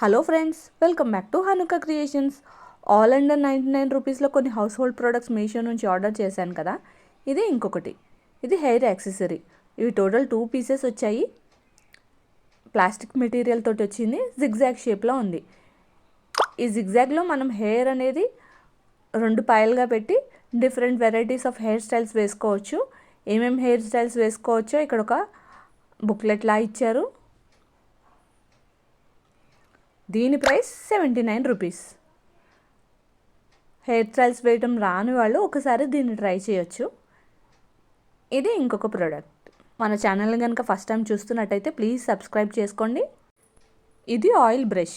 Hello friends welcome back to Hanuka creations. All under ninety nine రూపీస్లో కొన్ని house hold products Meesho నుంచి order చేశాను కదా? ఇది ఇంకొకటి. ఇది హెయిర్ యాక్సెసరీ. ఇవి టోటల్ టూ పీసెస్ వచ్చాయి. ప్లాస్టిక్ మెటీరియల్ తోటి వచ్చింది. జిగ్జాగ్ షేప్లో ఉంది. ఈ జిగ్జాగ్లో మనం హెయిర్ అనేది రెండు పాయలుగా పెట్టి different varieties of hair styles వేసుకోవచ్చు. ఏమేమి హెయిర్ స్టైల్స్ వేసుకోవచ్చో ఇక్కడ ఒక బుక్లెట్లా ఇచ్చారు. దీని price seventy nine rupees. Hair styles వేయటం రాని వాళ్ళు ఒకసారి దీన్ని ట్రై చేయొచ్చు. ఇది ఇంకొక ప్రోడక్ట్. మన ఛానల్ కనుక ఫస్ట్ టైం చూస్తున్నట్టయితే ప్లీజ్ సబ్స్క్రైబ్ చేసుకోండి. ఇది ఆయిల్ బ్రష్.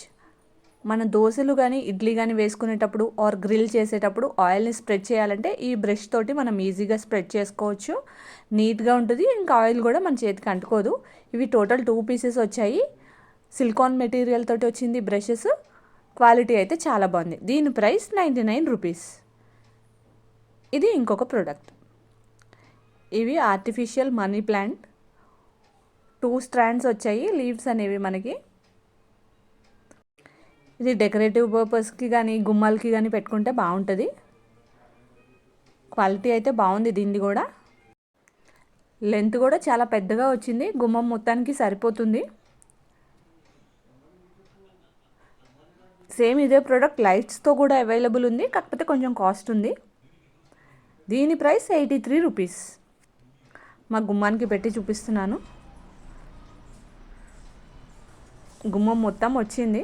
మన దోశలు కానీ ఇడ్లీ కానీ వేసుకునేటప్పుడు ఆర్ గ్రిల్ చేసేటప్పుడు ఆయిల్ని స్ప్రెడ్ చేయాలంటే ఈ బ్రష్ తోటి మనం ఈజీగా స్ప్రెడ్ చేసుకోవచ్చు. నీట్గా ఉంటుంది ఇంకా ఆయిల్ కూడా మన చేతికి అంటుకోదు. ఇవి టోటల్ టూ పీసెస్ వచ్చాయి. సిలికాన్ మెటీరియల్ తోటి వచ్చింది బ్రషెస్. క్వాలిటీ అయితే చాలా బాగుంది. దీని ప్రైస్ నైంటీ నైన్ రూపీస్. ఇది ఇంకొక ప్రోడక్ట్. ఇవి artificial money plant. Two strands వచ్చాయి. లీవ్స్ అనేవి మనకి. ఇది డెకరేటివ్ పర్పస్కి కానీ గుమ్మాలకి కానీ పెట్టుకుంటే బాగుంటుంది. క్వాలిటీ అయితే బాగుంది దీన్ని కూడా. లెంత్ కూడా చాలా పెద్దగా వచ్చింది. గుమ్మం మొత్తానికి సరిపోతుంది. సేమ్ ఇదే ప్రోడక్ట్ లైట్స్తో కూడా అవైలబుల్ ఉంది కాకపోతే కొంచెం కాస్ట్ ఉంది. దీని ప్రైస్ ఎయిటీ త్రీ రూపీస్ మా గుమ్మానికి పెట్టి చూపిస్తున్నాను. గుమ్మం మొత్తం వచ్చింది.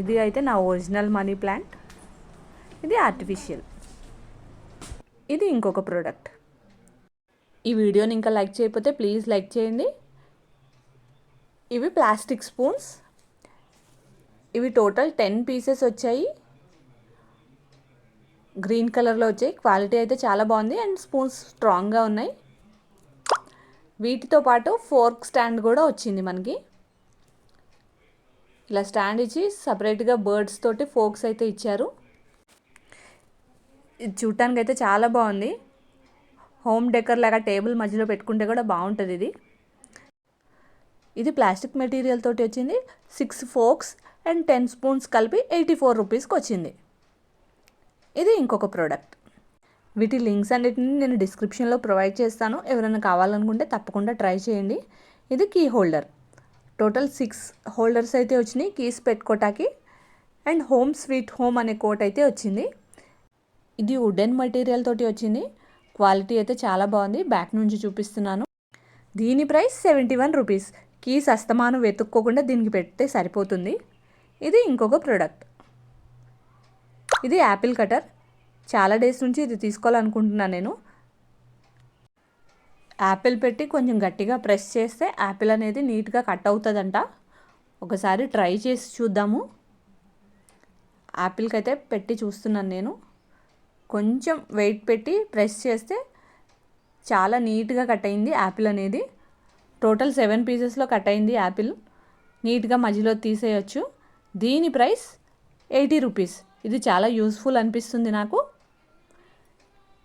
ఇది అయితే నా ఒరిజినల్ మనీ ప్లాంట్ ఇది ఆర్టిఫిషియల్ ఇది ఇంకొక ప్రోడక్ట్ ఈ వీడియోని ఇంకా లైక్ చేయకపోతే ప్లీజ్ లైక్ చేయండి. ఇవి ప్లాస్టిక్ స్పూన్స్ ఇవి టోటల్ టెన్ పీసెస్ వచ్చాయి. గ్రీన్ కలర్లో వచ్చాయి. క్వాలిటీ అయితే చాలా బాగుంది అండ్ స్పూన్స్ స్ట్రాంగ్గా ఉన్నాయి. వీటితో పాటు ఫోర్క్ స్టాండ్ కూడా వచ్చింది మనకి. ఇలా స్టాండ్ ఇచ్చి సపరేట్గా బర్డ్స్ తోటి ఫోక్స్ అయితే ఇచ్చారు. ఇది చూడటానికి అయితే చాలా బాగుంది. హోమ్ డెకర్ లాగా టేబుల్ మధ్యలో పెట్టుకుంటే కూడా బాగుంటుంది ఇది. ఇది ప్లాస్టిక్ మెటీరియల్ తోటి వచ్చింది. Six forks and ten spoons కలిపి ఎయిటీ ఫోర్ రూపీస్కి వచ్చింది. ఇది ఇంకొక ప్రోడక్ట్. వీటి లింక్స్ అన్నిటిని నేను డిస్క్రిప్షన్లో ప్రొవైడ్ చేస్తాను. ఎవరైనా కావాలనుకుంటే తప్పకుండా ట్రై చేయండి. ఇది key holder. Total six holders అయితే వచ్చినాయి. కీస్ పెట్టుకోటాకి అండ్ హోమ్ స్వీట్ హోమ్ అనే కోట్ అయితే వచ్చింది. ఇది వుడెన్ మెటీరియల్ తోటి వచ్చింది. క్వాలిటీ అయితే చాలా బాగుంది. బ్యాక్ నుంచి చూపిస్తున్నాను. దీని price seventy one rupees. Keys అస్తమానం వెతుక్కోకుండా దీనికి పెడితే సరిపోతుంది. ఇది ఇంకొక ప్రోడక్ట్ ఇది యాపిల్ కటర్ చాలా డేస్ నుంచి ఇది తీసుకోవాలనుకుంటున్నాను నేను. యాపిల్ పెట్టి కొంచెం గట్టిగా ప్రెస్ చేస్తే యాపిల్ అనేది నీట్గా కట్ అవుతుందంట. ఒకసారి ట్రై చేసి చూద్దాము. యాపిల్కి అయితే పెట్టి చూస్తున్నాను నేను. కొంచెం వెయిట్ పెట్టి ప్రెస్ చేస్తే చాలా నీట్గా కట్ అయింది యాపిల్ అనేది. టోటల్ సెవెన్ పీసెస్లో కట్ అయింది యాపిల్ నీట్గా మధ్యలో తీసేయచ్చు. దీని ప్రైస్ ఎయిటీ రూపీస్. ఇది చాలా యూస్ఫుల్ అనిపిస్తుంది నాకు.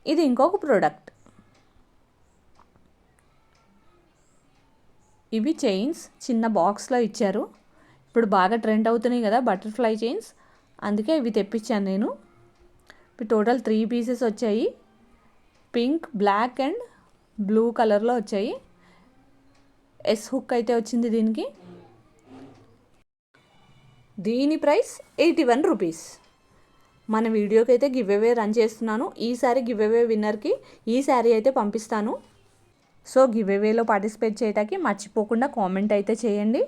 ఇది ఇంకొక ప్రోడక్ట్. ఇవి చైన్స్ చిన్న బాక్స్లో ఇచ్చారు. ఇప్పుడు బాగా ట్రెండ్ అవుతున్నాయి కదా బటర్ఫ్లై చైన్స్. అందుకే ఇవి తెప్పించాను నేను. ఇవి టోటల్ త్రీ పీసెస్ వచ్చాయి. పింక్ బ్లాక్ అండ్ బ్లూ కలర్లో వచ్చాయి. ఎస్ హుక్ అయితే వచ్చింది దీనికి. దీని ప్రైస్ ఎయిటీ వన్ రూపీస్. మన వీడియోకి అయితే గివ్ అవే రన్ చేస్తున్నాను. ఈసారి గివ్ అవే విన్నర్కి ఈ శారీ అయితే పంపిస్తాను. సో గివ్ అవేలో పార్టిసిపేట్ చేయడానికి మర్చిపోకుండా కామెంట్ అయితే చేయండి.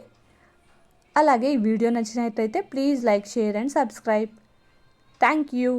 అలాగే ఈ వీడియో నచ్చినట్టయితే please like share and subscribe. Thank you.